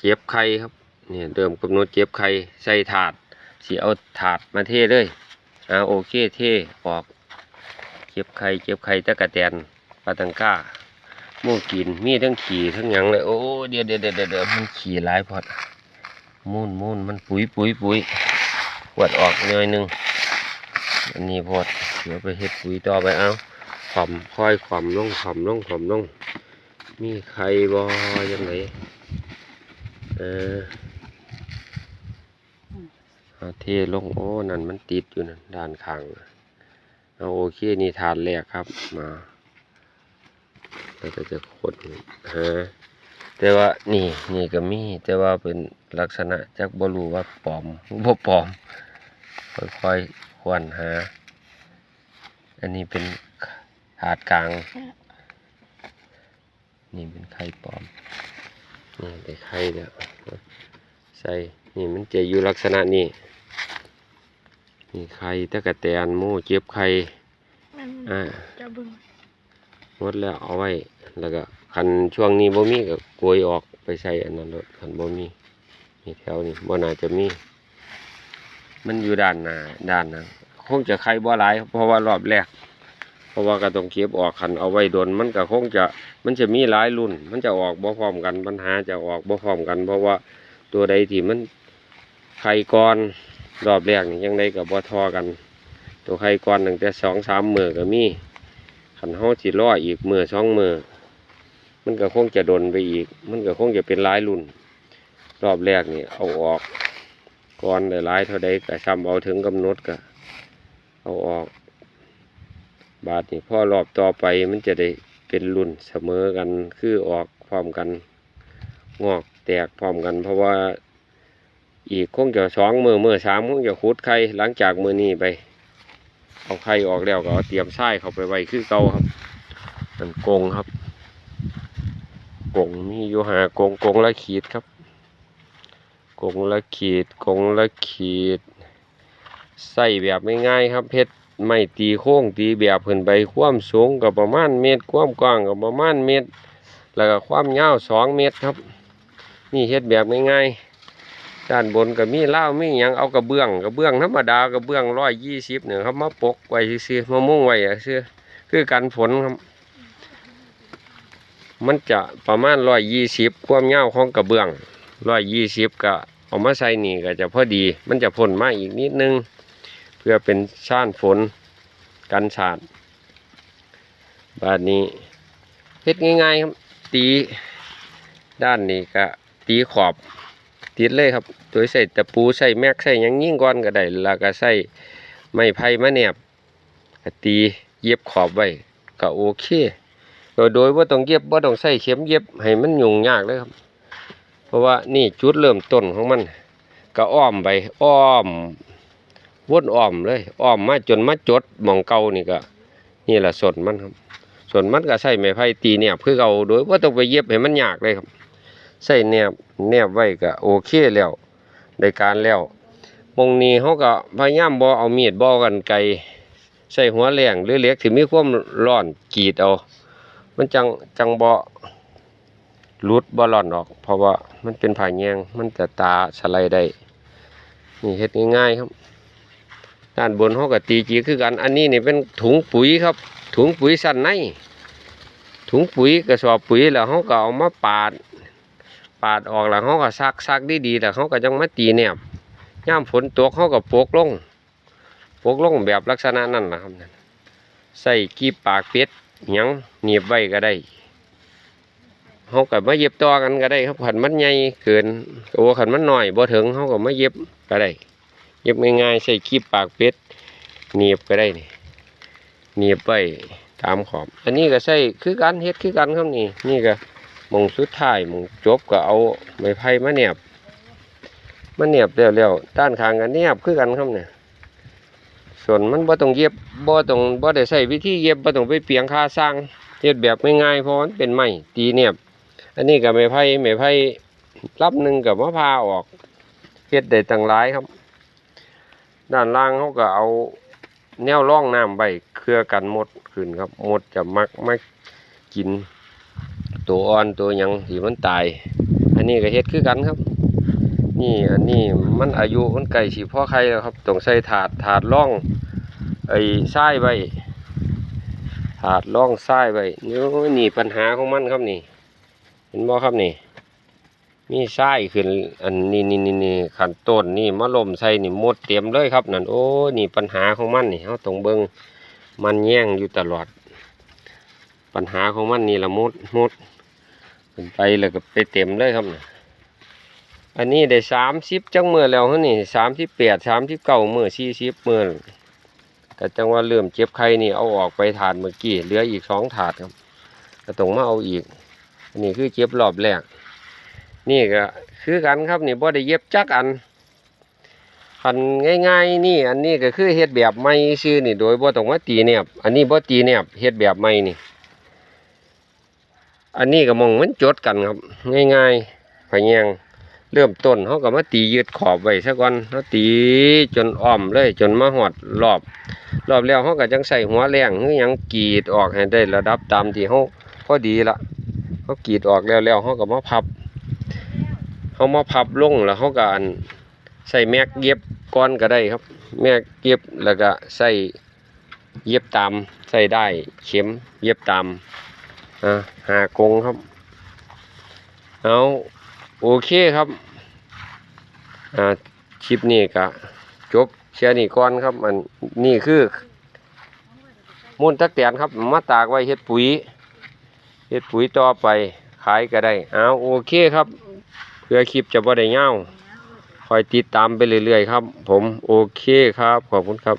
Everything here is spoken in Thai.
เก็บไข่ครับเนี่ยเดิมกำหนดเก็บไข่ใส่ถาดสิเอาถาดมาเทเลยอ่าโอเคเทออกเก็บไข่เก็บไข่ตะกะแตนปลาตังก้าหมูกินมีทั้งขี่ทั้งหยังเลยโอ้เดี๋ยวเดี๋ยวเดี๋ยวเดี๋ยวมันขี่หลายพอดมูนมูนมันปุ๋ยปุ๋ยปุ๋ยปวดออกหน่อยหนึงอันนี้พอดเดี๋ยวไปเฮ็ดปุ๋ยต่อไปเอาขวำค่อยขวำลงขวำลงขวำลงมีใครบอยังไง เออเอาเทลงโอ้ นั่นมันติดอยู่นั่นด้านข้างเอาโอเค นี่ถาดแรกครับ มาแล้วก็จะขดฮะแต่ว่านี่นี่ก็มี แต่ว่าเป็นลักษณะจักบรูว่าปลอมบ่ปลอม ค่อยๆควรหา อันนี้เป็นถาดกลาง นี่เป็นไข่ปลอม นี่ได้ไข่แล้วใส่นี่มันจะอยู่ลักษณะนี้นี่ไข่ตะกะแตนหมูเจ็บไข่มันอ่าจะเบึงหมดแล้วเอาไว้แล้วก็คันช่วงนี้บ่มีก็โกยออกไปใส่อันนั้นรถคันบ่มีนี่แถวนี้บ่น่าจะมี มันอยู่ด้านหน้าด้านนั้นคงจะไข่บ่หลายเพราะว่ารอบแรกเพ ราะว่าก็ต้องเก็บออกคันเอาไว้โดนมันก็คงจะมันจะมีหลายรุ่น มันจะออกบ่พร้อมกันปัญหาจะออกบ่พร้อมกัน เพราะว่าตัวใดที่มันไข่ก่อนรอบแรกนี่ยังได้ก็บ่ทอกัน ตัวไข่ก่อนตั้งแต่สองสามมือก็มีคันเฮาสิรออีกมือสองมือมันก็คงจะดนไปอีก มันก็คงจะเป็นหลายรุ่น รอบแรกนี่เอาออกก่อนหลายเท่าใดก็ซ้ำเอาถึงกำหนดก็เอาออก บาทนี่พอรอบต่อไปมันจะได้เป็นรุ่นเสมอกันคือออกพร้อมกันงอกแตกพร้อมกัน เพราะว่าอีกคงจะสองมือมือสามคงจะขุดไข่หลังจากมือนี้ไป เอาไข่ออกแล้วก็เเตรียมไส้เข้าไปไว้คือเก่าครับนั่นกงครับกงมีอยู่หากงกงละขีดครับกงละขีดกงละขีดใส่แบบง่ายๆครับเพชร ไม่ตีโค้งตีแบบขึ้นไปความสูงก็ประมาณเมตร ความกว้างก็ประมาณเมตร แล้วก็ความยาวสองเมตรครับ นี่เฮ็ดแบบง่ายๆด้านบนก็มีเล่ามีหยังเอากระเบื้องกระเบื้องธรรมดากระเบื้องร้อยยี่สิบเนี่ยครับมาปกไว้ซื่อมามุ่งไว้ซื่อคือกันฝนครับ มันจะประมาณร้อยยี่สิบความยาวของกระเบื้องร้อยยี่สิบก็เอามาใส่นี่ก็จะพอดี มันจะพ่นมาอีกนิดนึง พื่อเป็นช่านฝนกันสาดบาดนี้เฮ็ดง่ายๆครับ ตีด้านนี้ก็ตีขอบติดเลยครับ โดยใส่ตะปูใส่แม็กใส่ยังยิ่งก้อนก็ได้แล้วก็ใส่ไม้ไผ่มาแนบตีเย็บขอบไว้ก็โอเค โดยโดยว่าต้องเย็บว่าต้องใส่เข็มเย็บให้มันยุ่งยากเลยครับ เพราะว่านี่จุดเริ่มต้นของมัน ก็อ้อมไปอ้อม วนอ้อมเลยอ้อมมาจนมาจดมองเก่านี่ก็นี่แหละส่วนมันครับ ส่วนมันก็ใส่ไม้ไผ่ตีเนี่ยเพื่อเอาโดยว่าต้องไปเย็บให้มันยากเลยครับใส่แนบแนบไว้ก็โอเคแล้วได้การแล้วมงนี้เขาก็พยายามบ่เอามีดบ่กันไกรใส่หัวแหลงหรือเล็กที่มีความร้อนกรีดเอา มันจังจังบ่หลุดบ่ร้อนออก เพราะว่ามันเป็นผ่าแยงมันจะตาสไลด์ได้นี่เฮ็ดง่ายๆครับ ด้านบนเขาก็ตีจีคือกัน อันนี้นี่เป็นถุงปุ๋ยครับ ถุงปุ๋ยสั้นในถุงปุ๋ยกระสอบปุ๋ยแล้วเขาก็เอามาปาด ปาดออกแล้วเขาก็ซักซักดีๆแล้วเขาก็จังมาตีแนบย่ามฝนตกเขาก็โปกลงโปกลงแบบลักษณะนั้นนะครับใส่กีบปากเป็ดหยังหนีบไว้ก็ได้เขาก็มาเย็บต่อกันก็ได้ครับขันมันใหญ่เกินโอ้ขันมันน้อยบ่ถึงเขาก็มาเย็บก็ได้ เย็บง่ายๆใส่คีบปากเป็ดหนียบก็ได้นี่หนียบไว้ตามขอบ อันนี้ก็ใส่คือกันเฮ็ดคือกันครับนี่ นี่ก็มงสุดท้ายมงจบก็เอาไม้ไผ่มาเนียบมาเนียบเร็วๆด้านข้างกันเนียบคือกันครับเนี่ยส่วนมันบ่ต้องเย็บบ่ต้องบ่ได้ใส่วิธีเย็บบ่ต้องไปเปียงค่าสร้างเฮ็ดแบบง่ายๆเพราะมันเป็นไม้ตีเนียบ อันนี้ก็ไม้ไผ่ไม้ไผ่รับหนึ่งกับมะพร้าวออกเฮ็ดได้ตั้งหลายครับ ด้านล่างเขาก็เอาแนวร่องน้ำใบเครือกันหมดขึ้นครับหมดจะมักมากิน ตัวอ่อนตัวยังที่มันตาย อันนี้ก็เฮ็ดคือกันครับ นี่อันนี้มันอายุมันไก่สิพ่อใครแล้วครับต้องใส่ถาดถาดร่องไอ้ทรายไว้ถาดร่องทรายไว้นี่นี่ปัญหาของมันครับนี่ เห็นบ่ครับนี่ มีทรายขึ้นอันนี้นี่นี่นี่ขันต้นนี่มะลมใส่นี่มดเต็มเลยครับนั่นโอ้นี่ปัญหาของมันนี่เฮาต้องเบิ่งมันแย่งอยู่ตลอด ปัญหาของมันนี่ละมดมดขึ้นไปแล้วก็ไปเต็มเลยครับน่ะอันนี้ได้สามสิบจังมือแล้วนี่สามสิบแปดสามสิบเก้ามือสี่สิบมือแต่จังว่าเริ่มเจ็บไข้นี่เอาออกไปถาดเมื่อกี้เหลืออีกสองถาดครับก็ต้องมาเอาอีกอันนี้คือเจ็บรอบแรก นี่ก็คือกันครับนี่บ่ได้เย็บจักอันคันง่าย ๆ นี่อันนี้ก็คือเฮ็ดแบบใหม่ซื่อนี่โดยบ่ต้องมาตีแนบอันนี้บ่ตีแนบเฮ็ดแบบใหม่นี่ อันนี้ก็มองมันจดกันครับ ง่ายๆพะแยงเริ่มต้นเขาก็มาตียืดขอบไว้ซะก่อนเขาตีจนอ้อมเลยจนมาหอดรอบ รอบแล้วเขาก็จังใส่หัวแรงหรือยังกรีดออกให้ได้ระดับตามที่เขาพอดีละเขากรีดออกแล้วแล้วเขาก็มาพับ เขามาพับลงแล้วเขาก็อันใส่แม็กเย็บก้อนก็ได้ครับ แม็กเย็บแล้วก็ใส่เย็บตามใส่ได้เข็มเย็บตามอ่าหากงครับเอาโอเคครับอ่าคลิปนี้ก็จบเชียร์นี่ก่อนครับมันนี่คือมูลตักแตนครับมาตากไว้เฮ็ดปุ๋ยเฮ็ดปุ๋ยต่อไปขายก็ได้เอาโอเคครับ เพื่อคลิปจะบ่ได้เงาคอยติดตามไปเรื่อยๆครับ ผมโอเคครับ ขอบคุณครับ